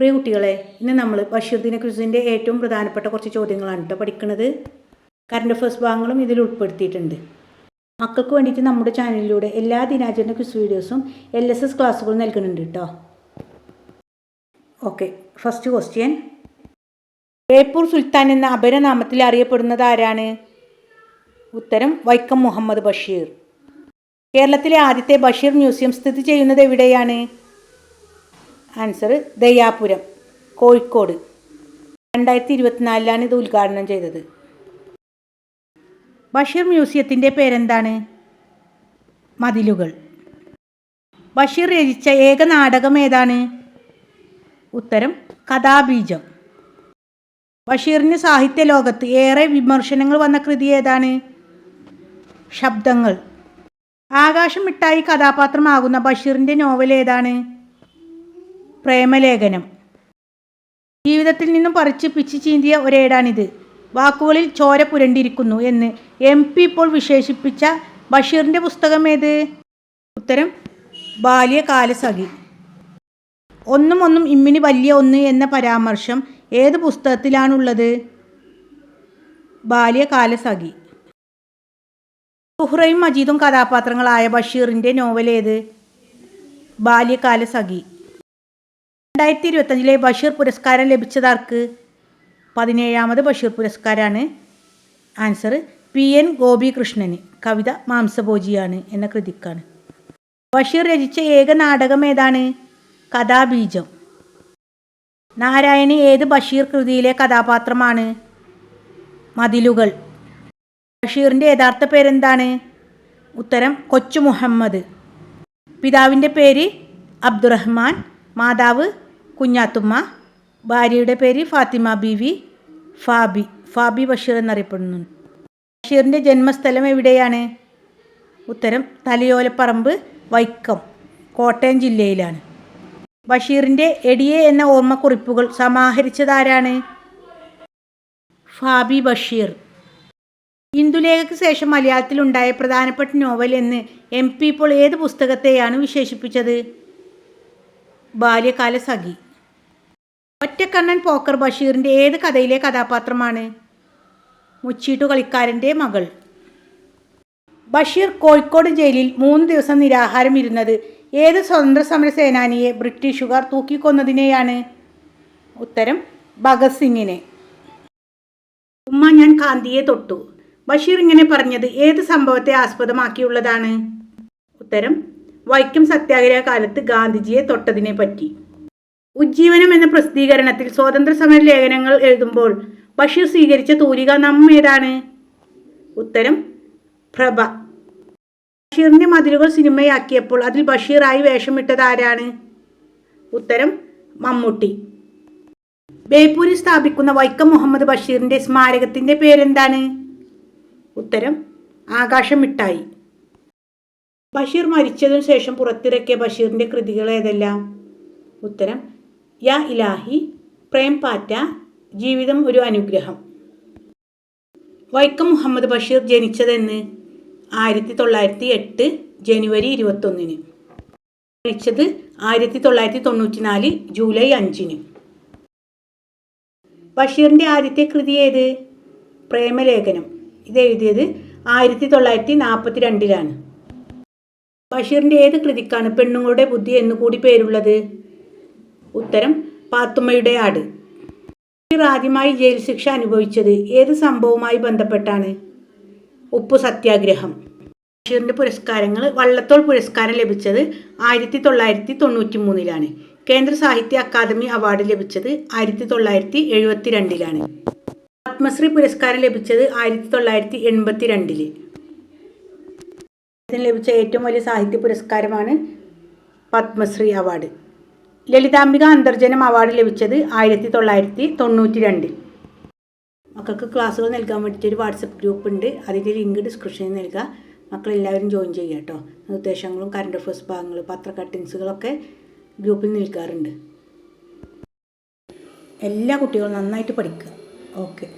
പ്രിയ കുട്ടികളെ ഇന്ന് നമ്മൾ ബഷീർ ദിന ക്വിസിന്റെ ഏറ്റവും പ്രധാനപ്പെട്ട കുറച്ച് ചോദ്യങ്ങളാണ് കേട്ടോ പഠിക്കുന്നത് കറണ്ട് അഫേഴ്സ് ഭാഗങ്ങളും ഇതിൽ ഉൾപ്പെടുത്തിയിട്ടുണ്ട്. മക്കൾക്ക് വേണ്ടിയിട്ട് നമ്മുടെ ചാനലിലൂടെ എല്ലാ ദിനാചരണ ക്വിസ് വീഡിയോസും എൽ എസ് എസ് ക്ലാസ്സുകളും നൽകുന്നുണ്ട് കേട്ടോ okay first question Beypore Sultan എന്ന അപരനാമത്തിൽ അറിയപ്പെടുന്നത് ആരാണ്? ഉത്തരം വൈക്കം മുഹമ്മദ് ബഷീർ. കേരളത്തിലെ ആദ്യത്തെ ബഷീർ മ്യൂസിയം സ്ഥിതി ചെയ്യുന്നത് എവിടെയാണ്? ആൻസർ ദയാപുരം കോഴിക്കോട്. രണ്ടായിരത്തി ഇരുപത്തിനാലിലാണ് ഇത് ഉദ്ഘാടനം ചെയ്തത്. ബഷീർ മ്യൂസിയത്തിന്റെ പേരെന്താണ്? മതിലുകൾ. ബഷീർ രചിച്ച ഏക നാടകം ഏതാണ്? ഉത്തരം കഥാബീജം. ബഷീറിന് സാഹിത്യ ലോകത്ത് ഏറെ വിമർശനങ്ങൾ വന്ന കൃതി ഏതാണ്? ശബ്ദങ്ങൾ. ആകാശം മിഠായി കഥാപാത്രമാകുന്ന ബഷീറിന്റെ നോവൽ ഏതാണ്? പ്രേമലേഖനം. ജീവിതത്തിൽ നിന്നും പറിച്ച് പിച്ച് ചീന്തിയ ഒരേടാണിത്. വാക്കുകളിൽ ചോര പുരണ്ടിരിക്കുന്നു എന്ന് എം പി ഇപ്പോൾ വിശേഷിപ്പിച്ച ബഷീറിന്റെ പുസ്തകം ഏത്? ഉത്തരം ബാല്യകാലസഖി. ഒന്നും ഒന്നും ഇമ്മിനി വലിയ ഒന്ന് എന്ന പരാമർശം ഏത് പുസ്തകത്തിലാണുള്ളത്? ബാല്യകാലസഖി. സുഹ്റയും മജീദും കഥാപാത്രങ്ങളായ ബഷീറിന്റെ നോവൽ ബാല്യകാലസഖി. രണ്ടായിരത്തി ഇരുപത്തഞ്ചിലെ ബഷീർ പുരസ്കാരം ലഭിച്ചതാർക്ക്? പതിനേഴാമത് ബഷീർ പുരസ്കാരമാണ് ആൻസർ പി എൻ ഗോപികൃഷ്ണന്. കവിത മാംസഭോജിയാണ് എന്ന കൃതിക്കാണ്. ബഷീർ രചിച്ച ഏക നാടകം ഏതാണ്? കഥാബീജം. നാരായണി ഏത് ബഷീർ കൃതിയിലെ കഥാപാത്രമാണ്? മതിലുകൾ. ബഷീറിന്റെ യഥാർത്ഥ പേരെന്താണ്? ഉത്തരം കൊച്ചു മുഹമ്മദ്. പിതാവിന്റെ പേര് അബ്ദുറഹ്മാൻ മാതാവ് കുഞ്ഞാത്തുമ്മ ഭാര്യയുടെ പേര് ഫാത്തിമ ബീവി ഫാബി ഫാബി ബഷീർ എന്നറിയപ്പെടുന്നു. ബഷീറിന്റെ ജന്മസ്ഥലം എവിടെയാണ്? ഉത്തരം തലയോലപ്പറമ്പ് വൈക്കം കോട്ടയം ജില്ലയിലാണ്. ബഷീറിന്റെ എടിയെ എന്ന ഓർമ്മക്കുറിപ്പുകൾ സമാഹരിച്ചതാരാണ്? ഫാബി ബഷീർ. ഇന്ദുലേഖയ്ക്ക് ശേഷം മലയാളത്തിലുണ്ടായ പ്രധാനപ്പെട്ട നോവൽ എന്ന് എം പി ഇപ്പോൾ ഏത് പുസ്തകത്തെയാണ് വിശേഷിപ്പിച്ചത്? ബാല്യകാല സഖി ഒറ്റക്കണ്ണൻ പോക്കർ ബഷീറിന്റെ ഏത് കഥയിലെ കഥാപാത്രമാണ്? മുച്ചീട്ടു കളിക്കാരന്റെ മകൾ. ബഷീർ കോഴിക്കോട് ജയിലിൽ മൂന്ന് ദിവസം നിരാഹാരം ഇരുന്നത് ഏത് സ്വതന്ത്ര സമര സേനാനിയെ ബ്രിട്ടീഷുകാർ തൂക്കിക്കൊന്നതിനെയാണ്? ഉത്തരം ഭഗത് സിംഗിനെ. ഉമ്മ ഞാൻ കാന്തിയെ തൊട്ടു. ബഷീർ ഇങ്ങനെ പറഞ്ഞത് ഏത് സംഭവത്തെ ആസ്പദമാക്കിയുള്ളതാണ്? ഉത്തരം വൈക്കം സത്യാഗ്രഹ കാലത്ത് ഗാന്ധിജിയെ തൊട്ടതിനെ പറ്റി. ഉജ്ജീവനം എന്ന പ്രസിദ്ധീകരണത്തിൽ സ്വാതന്ത്ര്യ സമര ലേഖനങ്ങൾ എഴുതുമ്പോൾ ബഷീർ സ്വീകരിച്ച തൂലിക നമ്മേതാണ് ഉത്തരം പ്രഭ. ബഷീറിന്റെ മതിലുകൾ സിനിമയാക്കിയപ്പോൾ അതിൽ ബഷീറായി വേഷമിട്ടത് ആരാണ്? ഉത്തരം മമ്മൂട്ടി. ബേപ്പൂരിൽ സ്ഥാപിക്കുന്ന വൈക്കം മുഹമ്മദ് ബഷീറിന്റെ സ്മാരകത്തിന്റെ പേരെന്താണ്? ഉത്തരം ആകാശം മിഠായി ബഷീർ മരിച്ചതിനു ശേഷം പുറത്തിറക്കിയ ബഷീറിന്റെ കൃതികൾ ഏതെല്ലാം? ഉത്തരം യാ ഇലാഹി പ്രേം പാറ്റ ജീവിതം ഒരു അനുഗ്രഹം. വൈക്കം മുഹമ്മദ് ബഷീർ ജനിച്ചതെന്ന് ആയിരത്തി തൊള്ളായിരത്തി എട്ട് ജനുവരി ഇരുപത്തൊന്നിന്. മരിച്ചത് ആയിരത്തി തൊള്ളായിരത്തി തൊണ്ണൂറ്റി നാല് ജൂലൈ അഞ്ചിന്. ബഷീറിന്റെ ആദ്യത്തെ കൃതി ഏത്? പ്രേമലേഖനം. ഇത് എഴുതിയത് ആയിരത്തി തൊള്ളായിരത്തി നാൽപ്പത്തി രണ്ടിലാണ് ബഷീറിന്റെ ഏത് കൃതിക്കാണ് പെണ്ണുങ്ങളുടെ ബുദ്ധി എന്നുകൂടി പേരുള്ളത്? ഉത്തരം പാത്തുമ്മയുടെ ആട്. ബഷീർ ആദ്യമായി ജയിൽ ശിക്ഷ അനുഭവിച്ചത് ഏത് സംഭവവുമായി ബന്ധപ്പെട്ടാണ്? ഉപ്പു സത്യാഗ്രഹം. ബഷീറിന്റെ പുരസ്കാരങ്ങൾ വള്ളത്തോൾ പുരസ്കാരം ലഭിച്ചത് ആയിരത്തി തൊള്ളായിരത്തി തൊണ്ണൂറ്റി മൂന്നിലാണ് കേന്ദ്ര സാഹിത്യ അക്കാദമി അവാർഡ് ലഭിച്ചത് ആയിരത്തി തൊള്ളായിരത്തി എഴുപത്തി രണ്ടിലാണ് പത്മശ്രീ പുരസ്കാരം ലഭിച്ചത് ആയിരത്തി തൊള്ളായിരത്തി എൺപത്തി ലഭിച്ച ഏറ്റവും വലിയ സാഹിത്യ പുരസ്കാരമാണ് പത്മശ്രീ അവാർഡ്. ലളിതാംബിക അന്തർജനം അവാർഡ് ലഭിച്ചത് ആയിരത്തി തൊള്ളായിരത്തി തൊണ്ണൂറ്റി രണ്ടിൽ മക്കൾക്ക് ക്ലാസ്സുകൾ നൽകാൻ വേണ്ടിയിട്ട് ഒരു വാട്സപ്പ് ഗ്രൂപ്പ് ഉണ്ട്. അതിന്റെ ലിങ്ക് ഡിസ്ക്രിപ്ഷനിൽ നൽകുക മക്കളെല്ലാവരും ജോയിൻ ചെയ്യുക കേട്ടോ. നിർദ്ദേശങ്ങളും കറണ്ട് അഫേഴ്സ് ഭാഗങ്ങൾ പത്ര കട്ടിങ്സുകളൊക്കെ ഗ്രൂപ്പിൽ നിൽക്കാറുണ്ട്. എല്ലാ കുട്ടികളും നന്നായിട്ട് പഠിക്കുക. ഓക്കെ